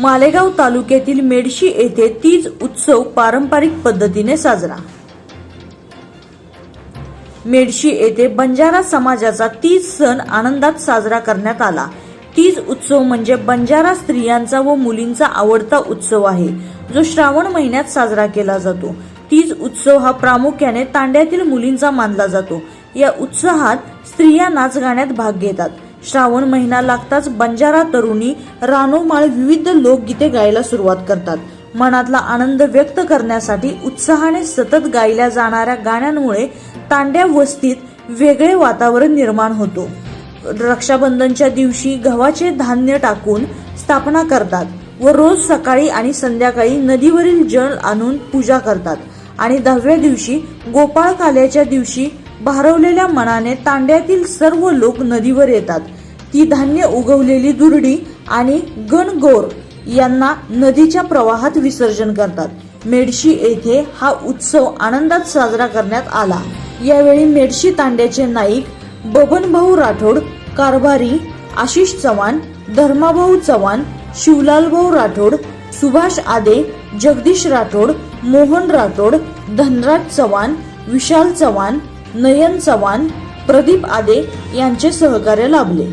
मालेगाव तालुक्यातील मेडशी येथे तीज उत्सव पारंपरिक पद्धतीने साजरा. मेडशी येथे बंजारा समाजाचा तीज सण आनंदात साजरा करण्यात आला. तीज उत्सव म्हणजे बंजारा स्त्रियांचा व मुलींचा आवडता उत्सव आहे जो श्रावण महिन्यात साजरा केला जातो. तीज उत्सव हा प्रामुख्याने तांड्यातील मुलींचा मानला जातो. या उत्साहात स्त्रिया नाच गाण्यात भाग घेतात. श्रावण महिना लागताच बंजारा तरुणी रानोमाळ विविध लोकगीते गायला सुरुवात करतात. मनातला आनंद व्यक्त करण्यासाठी उत्साहाने सतत गायल्या जाणाऱ्या गाण्यांमुळे तांड्या वस्तीत वेगळे वातावरण निर्माण होतो. रक्षाबंधनच्या दिवशी गव्हाचे धान्य टाकून स्थापना करतात व रोज सकाळी आणि संध्याकाळी नदीवरील जल आणून पूजा करतात. आणि दहाव्या दिवशी गोपाळ काल्याच्या दिवशी भारवलेल्या मनाने तांड्यातील सर्व लोक नदीवर येतात. ती धान्य उगवलेली दुर्डी आणि गणगोर यांना नदीच्या प्रवाहात विसर्जन करतात. मेडशी येथे हा उत्सव आनंदात साजरा करण्यात आला. यावेळी मेडशी तांड्याचे नाईक बबनभाऊ राठोड कारभारी आशिष चव्हाण धर्माभाऊ चव्हाण शिवलालभाऊ राठोड सुभाष आदे जगदीश राठोड मोहन राठोड धनराज चव्हाण विशाल चव्हाण नयन चव्हाण प्रदीप आदे यांचे सहकार्य लाभले.